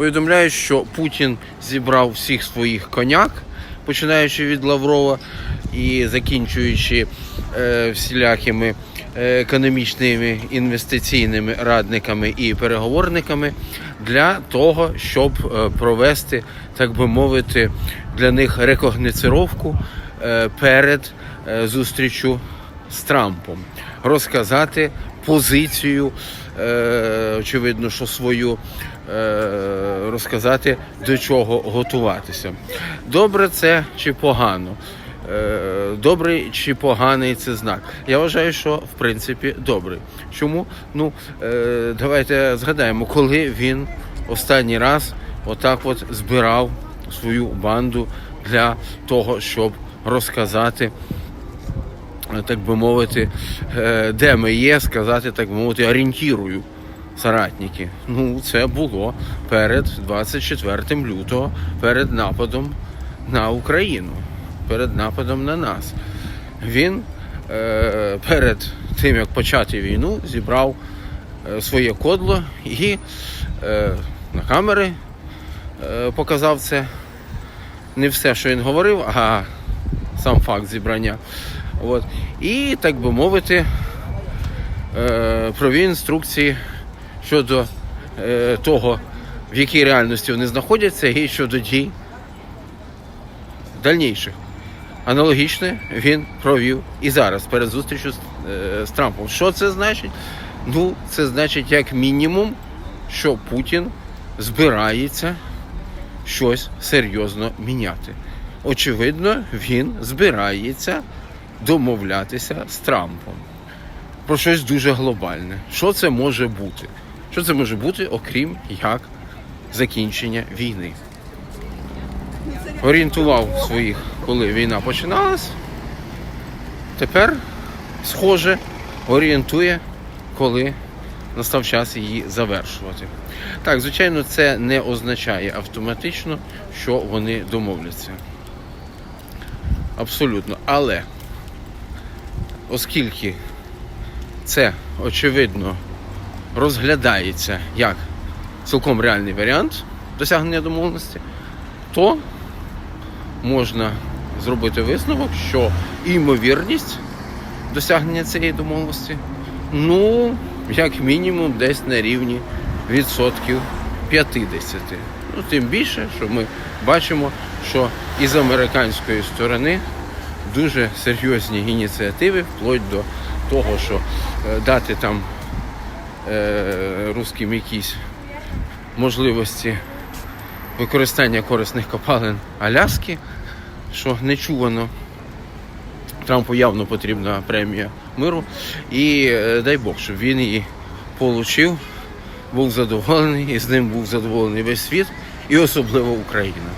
Повідомляють, що Путін зібрав всіх своїх коняк, починаючи від Лаврова і закінчуючи е, всілякими е, економічними інвестиційними радниками і переговорниками для того, щоб е, провести, так би мовити, для них рекогніцировку е, перед зустрічю з Трампом, розказати позицію, е, очевидно, що свою е, розказати до чого готуватися. Добре це чи погано? Е, Добрий чи поганий це знак. Я вважаю, що в принципі добрий. Чому? Ну е, давайте згадаємо, коли він останній раз отак от збирав свою банду для того, щоб розказати так би мовити, е, де ми є, сказати, так би мовити, орієнтірую соратники. Ну, це було перед 24 лютого, перед нападом на Україну, перед нападом на нас. Він е, перед тим, як почати війну, зібрав е, своє кодло і на камери показав це. Не все, що він говорив, а сам факт зібрання. От. І, так би мовити, е, провів інструкції щодо е, того, в якій реальності вони знаходяться, і щодо дій дальніших. Аналогічне він провів і зараз перед зустрічю з, е, з Трампом. Що це значить? Ну, це значить, як мінімум, що Путін збирається щось серйозно міняти. Очевидно, він збирається домовлятися з Трампом про щось дуже глобальне. Що це може бути? Що це може бути, окрім як закінчення війни? Орієнтував своїх, коли війна починалась. Тепер, схоже, орієнтує, коли настав час її завершувати. Так, звичайно, це не означає автоматично, що вони домовляться. Абсолютно. Але оскільки це очевидно розглядається як цілком реальний варіант досягнення домовленості, то можна зробити висновок, що ймовірність досягнення цієї домовленості, ну, як мінімум, десь на рівні відсотків 50. Ну, тим більше, що ми бачимо, що із американської сторони дуже серйозні ініціативи, вплоть до того, що е, дати там е, русським якісь можливості використання корисних копалин Аляски, що нечувано. Трампу явно потрібна премія миру. І е, дай Бог, щоб він її отримав, був задоволений, і з ним був задоволений весь світ, і особливо Україна.